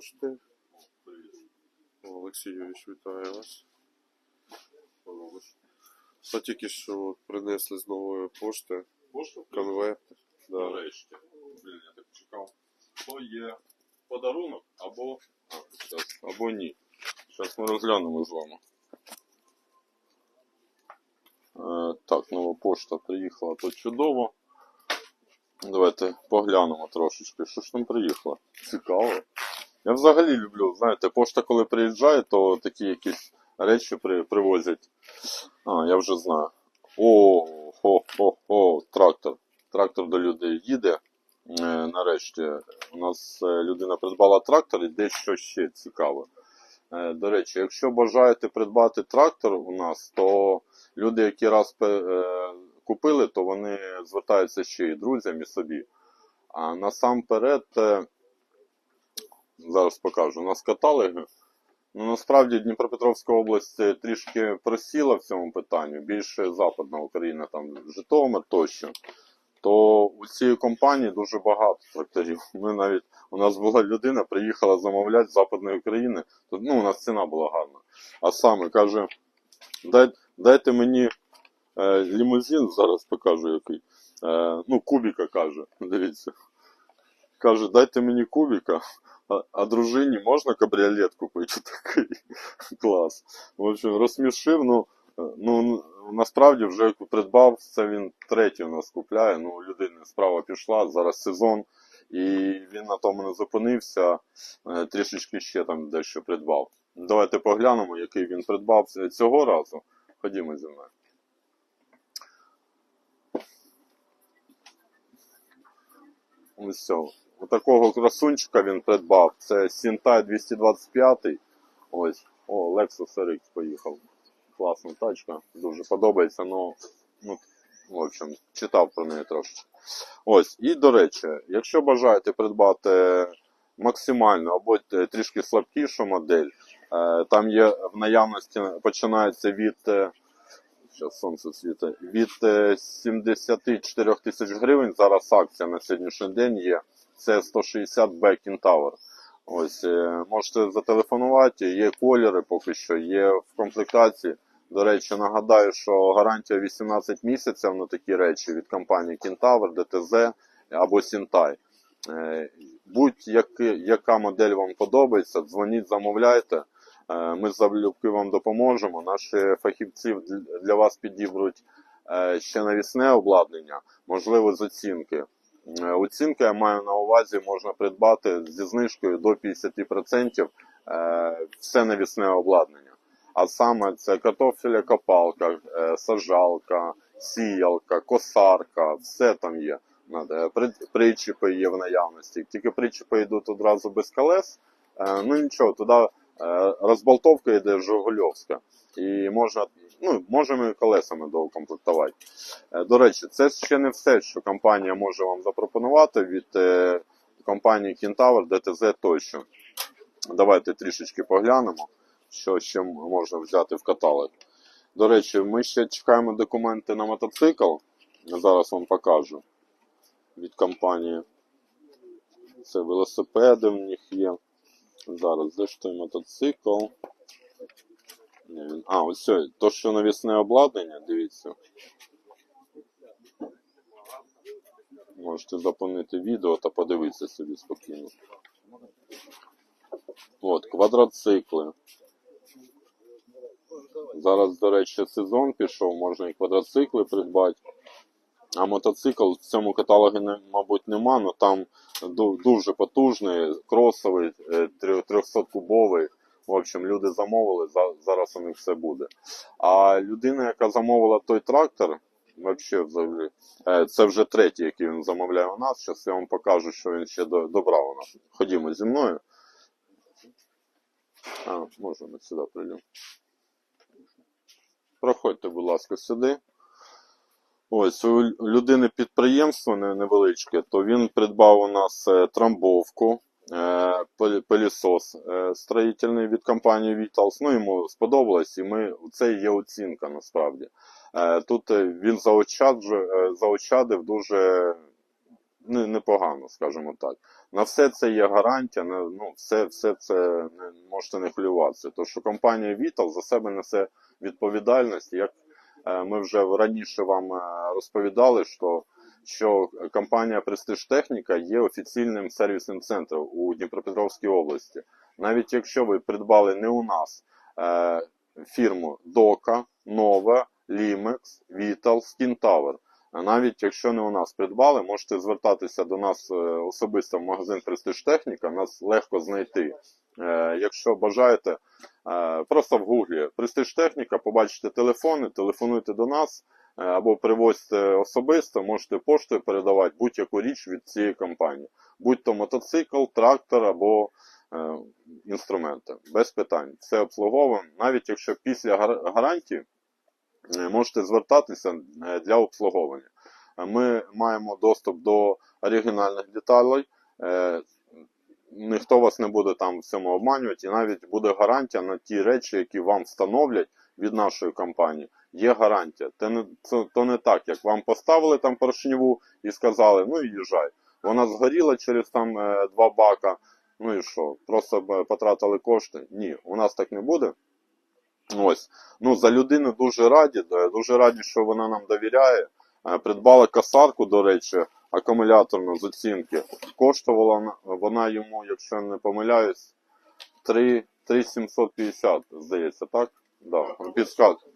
пошти. Олексій Юрійович, вітаю вас. Та тільки що от принесли з нової пошти Пошту? конверт. Да. Нарешті. Блін, я так чекав. То є подарунок або. А, щас. Або ні. Зараз ми розглянемо з вами. Е, так, нова пошта приїхала, то чудово. Давайте поглянемо трошечки, що ж там приїхало. Цікаво. Я взагалі люблю, знаєте, пошта, коли приїжджає, то такі якісь речі при, привозять. А, я вже знаю. О, хо, хо, хо, трактор. Трактор до людей їде. Е, нарешті у нас е, людина придбала трактор і дещо ще цікаве. Е, До речі, якщо бажаєте придбати трактор у нас, то люди, які раз е, купили, то вони звертаються ще і друзям і собі. А насамперед, е, зараз покажу, нас каталоги. Ну, насправді Дніпропетровська область е, трішки просіла в цьому питанні, більше Западна Україна, там Житомир тощо. То у цієї компанії дуже багато тракторів. Ми навіть у нас була людина, приїхала замовляти з Западної України. То, ну, у нас ціна була гарна. А саме каже: Дай, дайте мені е, лімузин, зараз покажу який. Е, ну, кубіка каже, дивіться. Каже, дайте мені кубіка, а, дружині можна кабріолет купити такий клас. В общем, розсмішив, ну, е, ну насправді вже придбав, це він третій у нас купляє. Ну, у людини справа пішла, зараз сезон, і він на тому не зупинився, е, трішечки ще там дещо придбав. Давайте поглянемо, який він придбав цього разу. Ходімо зі мною. Ось все. Отакого красунчика він придбав. Це Сінтай 225. Ось. О, Lexus RX поїхав. Класна тачка. Дуже подобається, ну, ну, в общем, читав про неї трошечки. Ось. І до речі, якщо бажаєте придбати максимальну або трішки слабкішу модель, е, там є в наявності, починається від. е, Зараз сонце світить. Від е, 74 тисяч гривень. Зараз акція на сьогоднішній день є. Це 160 Back in Tower. Ось е, можете зателефонувати, є кольори поки що, є в комплектації. До речі, нагадаю, що гарантія 18 місяців на такі речі від компанії Kentaur, DTZ або Сінтай. Будь-яка модель вам подобається, дзвоніть, замовляйте. Е, Ми залюбки вам допоможемо. Наші фахівці для вас підібруть е, ще навісне обладнання, можливо, з оцінки. Е, Оцінки я маю на увазі, можна придбати зі знижкою до 50% е, все навісне обладнання. А саме це картофеля копалка, е, сажалка, сіялка, косарка, все там є. Причіпи є в наявності. Тільки причіпи йдуть одразу без колес. Ну нічого, туди розболтовка йде Жигульовська. І можна, ну, можемо і колесами доукомплектувати. Е, До речі, це ще не все, що компанія може вам запропонувати від е, компанії Kentaur, DTZ тощо. Давайте трішечки поглянемо, що ще можна взяти в каталог. До речі, ми ще чекаємо документи на мотоцикл. Зараз вам покажу від компанії. Це велосипеди в них є. Зараз де ж той мотоцикл? А, ось це, то, що навісне обладнання, дивіться. Можете зупинити відео та подивитися собі спокійно. От, квадроцикли. Зараз, до речі, сезон пішов, можна і квадроцикли придбати. А мотоцикл в цьому каталогі, мабуть, нема, але там дуже потужний, кросовий, 300-кубовий. В общем, люди замовили, зараз у них все буде. А людина, яка замовила той трактор, взагалі, е, це вже третій, який він замовляє у нас. Зараз я вам покажу, що він ще до- добрав у нас. Ходімо зі мною. А, ми сюди прийдемо. Проходьте, будь ласка, сюди. Ось у людини підприємство невеличке, то він придбав у нас е, трамбовку, пилісос е, строїтельний від компанії Vitals. Ну, йому сподобалось, і ми, це є оцінка насправді. Е, Тут е, він заощаджує- е, заощадив дуже непогано, скажімо так. На все це є гарантія, на, ну, все, все це не, можете не хвилюватися. Тому що компанія Vital за себе несе відповідальність. Як е, ми вже раніше вам е, розповідали, що, що компанія Prestige Техніка є офіційним сервісним центром у Дніпропетровській області. Навіть якщо ви придбали не у нас е, фірму Дока, Нова, Vital, Skin Tower. Навіть якщо не у нас придбали, можете звертатися до нас е, особисто в магазин Prestige Техніка, нас легко знайти. Е, Якщо бажаєте, е, просто в гуглі Prestige Техніка, побачите телефони, телефонуйте до нас або привозьте особисто, можете поштою передавати будь-яку річ від цієї компанії. Будь то мотоцикл, трактор або е, інструменти. Без питань. Все обслуговуємо. Навіть якщо після гарантії е, можете звертатися е, для обслуговування. Е, Ми маємо доступ до оригінальних деталей. е, Ніхто вас не буде там в цьому обманювати, і навіть буде гарантія на ті речі, які вам встановлять від нашої компанії. Є гарантія. Це не, це, то не так, як вам поставили там поршневу і сказали, ну і їжджай. Вона згоріла через там е, два бака. Ну і що? Просто б потратили кошти? Ні, у нас так не буде. Ось. Ну, за людину дуже раді, дуже раді, що вона нам довіряє. Е, Придбала касарку, до речі, акумуляторну з оцінки. Коштувала вона- йому, якщо не помиляюсь, 3, 3750, здається, так? Да, підсказка.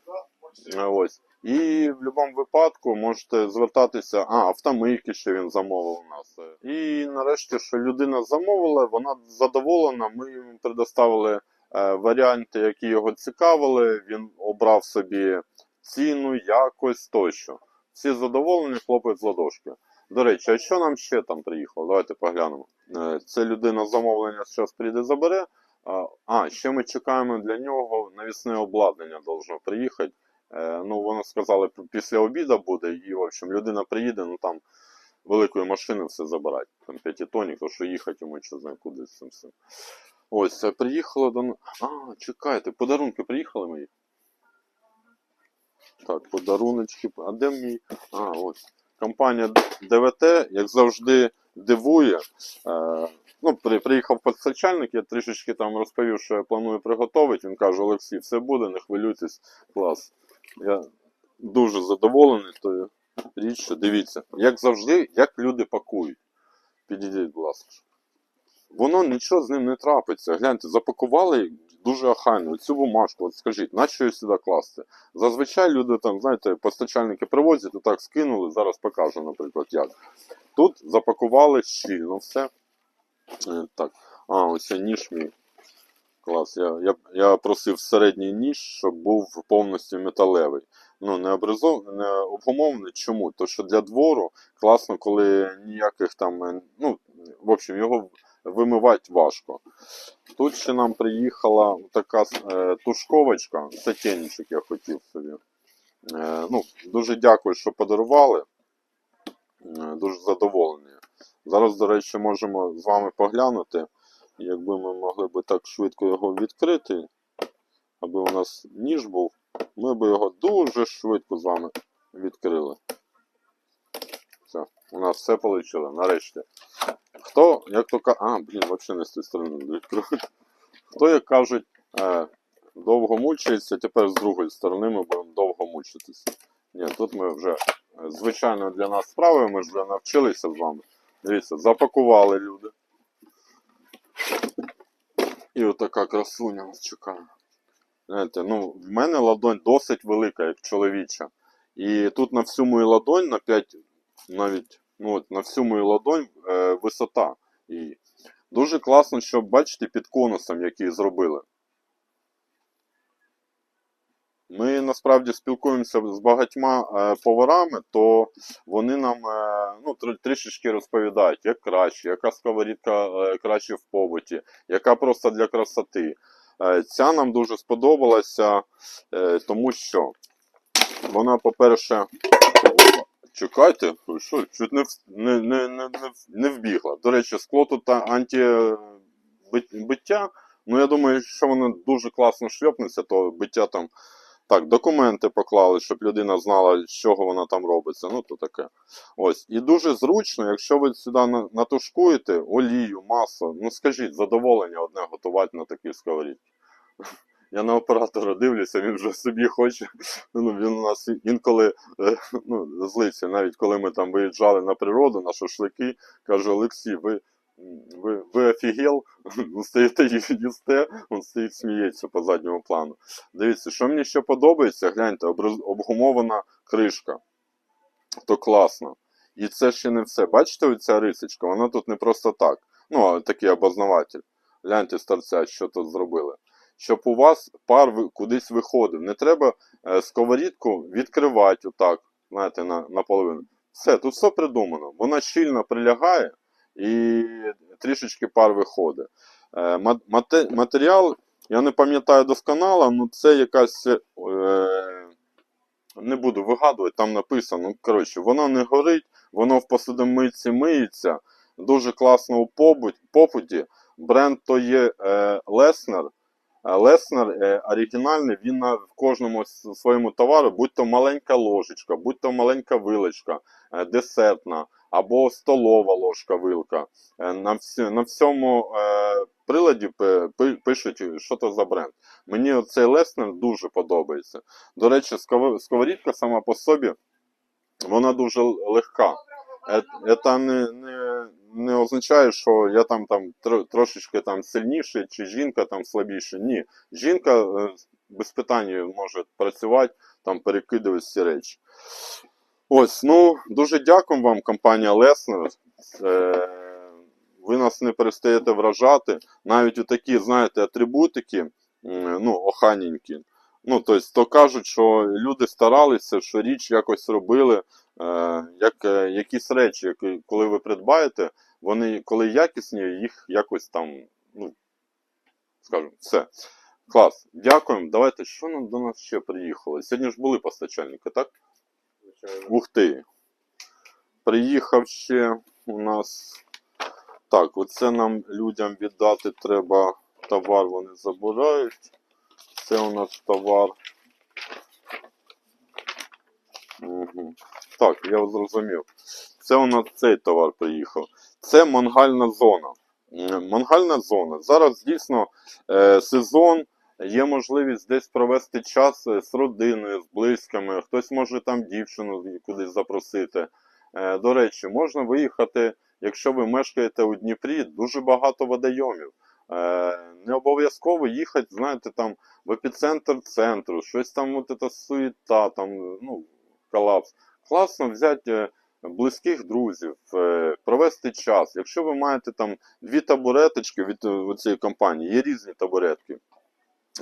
Е, Ось. І в будь-якому випадку можете звертатися. А, автомийки ще він замовив у нас. І нарешті, що людина замовила, вона задоволена. Ми йому предоставили е, варіанти, які його цікавили. Він обрав собі ціну, якось тощо. Всі задоволені, хлопець з ладошки. До речі, а що нам ще там приїхало? Давайте поглянемо. Е, Це людина замовлення зараз прийде забере. А, ще ми чекаємо для нього навісне обладнання должно приїхати. Е, Ну, вони сказали, після обіду буде, і, в общем, людина приїде, ну там великої машини все забирати. Там п'ятитонік, то що їхати йому чи знає куди з цим всім. Ось, приїхало до. А, чекайте, подарунки приїхали мої. Так, подаруночки. А де мій? А, ось. Компанія ДВТ, як завжди, дивує. Е, ну, при, приїхав постачальник, я трішечки там розповів, що я планую приготувати. Він каже, Олексій, все буде, не хвилюйтесь, клас. Я дуже задоволений тою річчю. Дивіться, як завжди, як люди пакують. Підійдіть, будь ласка. Воно нічого з ним не трапиться. Гляньте, запакували дуже охайно. Цю бумажку, от скажіть, нащо її сюди класти? Зазвичай люди там, знаєте, постачальники привозять, отак скинули, зараз покажу, наприклад, як. Тут запакували щільно все. Е, Так, а, ось це ніж мій. Клас. Я, я, я просив середній ніж, щоб був повністю металевий. Ну, не, обризов... не обгумовлений. Чому? Тому що для двору класно, коли ніяких там. е, Ну, в общем, його вимивати важко. Тут ще нам приїхала така е, тушковочка, сатєнчик я хотів собі. Е, ну, дуже дякую, що подарували. Е, дуже задоволений. Зараз, до речі, можемо з вами поглянути. Якби ми могли б так швидко його відкрити, аби у нас ніж був, ми б його дуже швидко з вами відкрили. Все, у нас все вийшло, нарешті. Хто, як то кажуть, а, блін, взагалі не з тієї сторони відкрив. Хто, як кажуть, е, довго мучається, тепер з другої сторони ми будемо довго мучитися. Ні, тут ми вже е, звичайно для нас справи, ми ж вже навчилися з вами. Дивіться, запакували люди. І отака красуня нас чекає. Знаєте, ну, в мене ладонь досить велика, як чоловіча. І тут на всю мою ладонь, на 5, навіть ну, от, на всю мою ладонь е, висота. І дуже класно, що бачите під конусом, який зробили. Ми насправді спілкуємося з багатьма е, поварами, то вони нам е, ну, трішечки розповідають, як краще, яка сковорідка е, краще в побуті, яка просто для красоти. Ця нам дуже сподобалася, тому що вона, по-перше, чекайте, що, чуть не, не, не, не, не, вбігла. До речі, скло тут антибиття. Ну, я думаю, що воно дуже класно шльопнеться, то биття там Так, документи поклали, щоб людина знала, з чого вона там робиться. Ну, то таке. Ось. І дуже зручно, якщо ви сюди на- натушкуєте олію, масло, ну скажіть, задоволення одне готувати на такій сковорідці. Я на оператора дивлюся, він вже собі хоче. Ну, він у нас інколи е, ну, злиться, навіть коли ми там виїжджали на природу, на шашлики, каже, Олексій, ви, ви, ви офігел, стоїте ї- їсте, він стоїть сміється по задньому плану. Дивіться, що мені ще подобається, гляньте, обгумована кришка. То класно. І це ще не все. Бачите, оця рисочка, вона тут не просто так. Ну, такий обознаватель. Гляньте, старця, що тут зробили. Щоб у вас пар кудись виходив. Не треба е, сковорідку відкривати отак, знаєте, на, наполовину. Все, тут все придумано. Вона щільно прилягає і трішечки пар виходить. Е, ма- мате- матеріал, я не пам'ятаю досконало, але це якась. Е, не буду вигадувати, там написано. Ну, коротше, воно не горить, воно в посудомийці миється. Дуже класно у попуті. Бренд то є е, Леснер. Леснер оригінальний, він на в кожному своєму товару, будь то маленька ложечка, будь то маленька вилочка, десертна або столова ложка вилка. Е, на, всі, на всьому е, приладі пи- пи- пишуть, що це за бренд. Мені оцей Леснер дуже подобається. До речі, сковорідка сама по собі, вона дуже легка. Е- Це не, не, не означає, що я там, там тро- трошечки там сильніший, чи жінка там слабіша. Ні. Жінка е, без питань може працювати, там перекидувати всі речі. Ось, ну, дуже дякую вам, компанія Леснер. Е, ви нас не перестаєте вражати. Навіть у такі, знаєте, атрибутики, ну, оханенькі. Ну, тобто, то кажуть, що люди старалися, що річ якось робили, е, як е, якісь речі, які, коли ви придбаєте, вони, коли якісні, їх якось там, ну, скажімо, все. Клас, дякуємо. Давайте, що нам до нас ще приїхало? Сьогодні ж були постачальники, так? Ух ти. Приїхав ще у нас. Так, оце нам людям віддати треба товар, вони забирають. Це у нас товар. Угу. Так, я зрозумів. Це у нас цей товар приїхав. Це мангальна зона. Мангальна зона. Зараз дійсно е, сезон, є можливість десь провести час е, з родиною, з близькими, хтось може там дівчину кудись запросити. Е, До речі, можна виїхати, якщо ви мешкаєте у Дніпрі, дуже багато водойомів. Е, Не обов'язково їхати, знаєте, там в епіцентр центру, щось там от ета суєта, там, ну, колапс. Класно взяти близьких друзів, провести час. Якщо ви маєте там дві табуреточки від цієї компанії, є різні табуретки.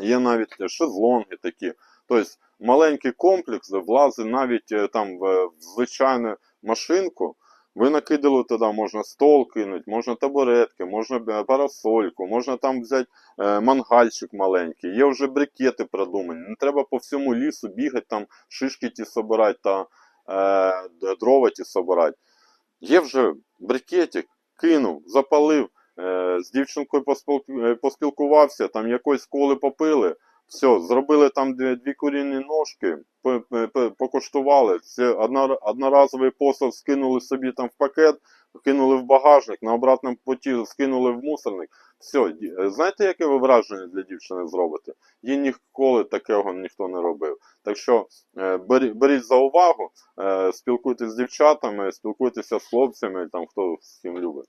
Є навіть е, шезлонги такі. Тобто маленький комплекс влазить навіть е, там в, звичайну машинку. Ви накидали туди, можна стол кинути, можна табуретки, можна е, парасольку, можна там взяти мангальчик маленький. Є вже брикети продумані. Не треба по всьому лісу бігати, там шишки ті собирати та е, дрова ті собирати. Є вже брикетик, кинув, запалив, з дівчинкою е, поспілкувався, там якоїсь коли попили. Все, зробили там дві, дві курінні ножки, по- по- по- покуштували. Одноразовий посуд скинули собі там в пакет, кинули в багажник, на обратному путі скинули в мусорник. Все, е, знаєте, яке ви враження для дівчини зробите? Їй ніколи такого ніхто не робив. Так що е, беріть за увагу, е, спілкуйтесь з дівчатами, спілкуйтеся з хлопцями, там хто з ким любить.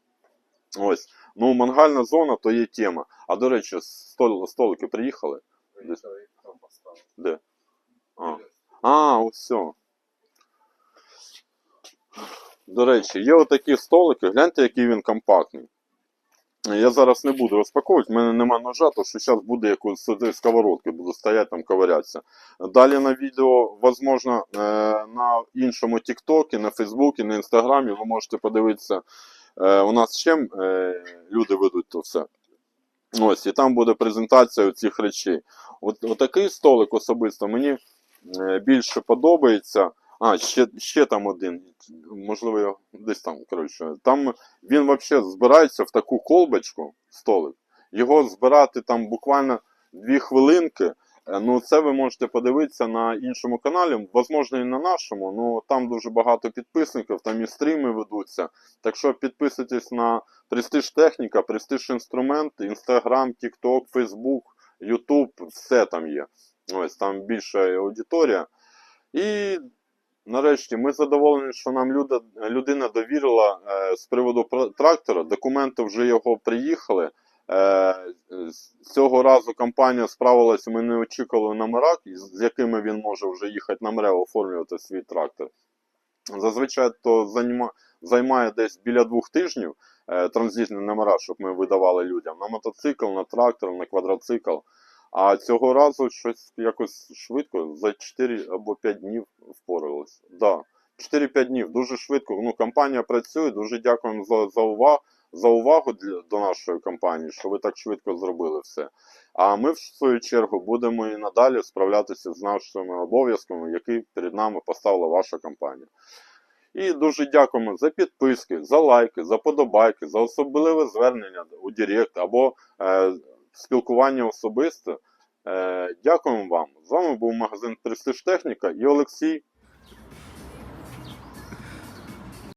Ось. Ну, мангальна зона то є тема. А до речі, стол, столики приїхали? Поставив. Де? А, а ось все. До речі, є отакі столики, гляньте, який він компактний. Я зараз не буду розпаковувати, в мене нема ножа, то що зараз буде якусь сковородки, буду стояти там ковирятися. Далі на відео, возможно, е, на іншому Тіктокі, на Фейсбуці, на Інстаграмі ви можете подивитися. Е, У нас чим е, люди ведуть то все. Ось, і там буде презентація цих речей. От, отакий столик особисто мені е, більше подобається. А, ще, ще там один. Можливо, десь там, коротше. Там він взагалі збирається в таку колбочку, столик. Його збирати там буквально дві хвилинки, Ну, це ви можете подивитися на іншому каналі, можливо, і на нашому. Ну там дуже багато підписників, там і стріми ведуться. Так що підписуйтесь на Prestige Техніка, Prestige Інструмент, Instagram, TikTok, Facebook, YouTube, все там є. Ось там більша аудиторія. І нарешті ми задоволені, що нам люда, людина довірила е, з приводу трактора. Документи вже його приїхали. Е, цього разу компанія справилася, ми не очікували номера, з якими він може вже їхати на МРЕО оформлювати свій трактор. Зазвичай то займає десь біля двох тижнів е, транзитні номера, щоб ми видавали людям на мотоцикл, на трактор, на квадроцикл. А цього разу щось якось швидко, за 4 або 5 днів впоралися. Да. 4-5 днів, дуже швидко. Ну, компанія працює, дуже дякуємо за, за, увагу, за увагу для, до нашої компанії, що ви так швидко зробили все. А ми, в свою чергу, будемо і надалі справлятися з нашими обов'язками, які перед нами поставила ваша компанія. І дуже дякуємо за підписки, за лайки, за подобайки, за особливе звернення у Директ або е, спілкування особисте. Е, дякуємо вам. З вами був магазин Престиж Техніка і Олексій.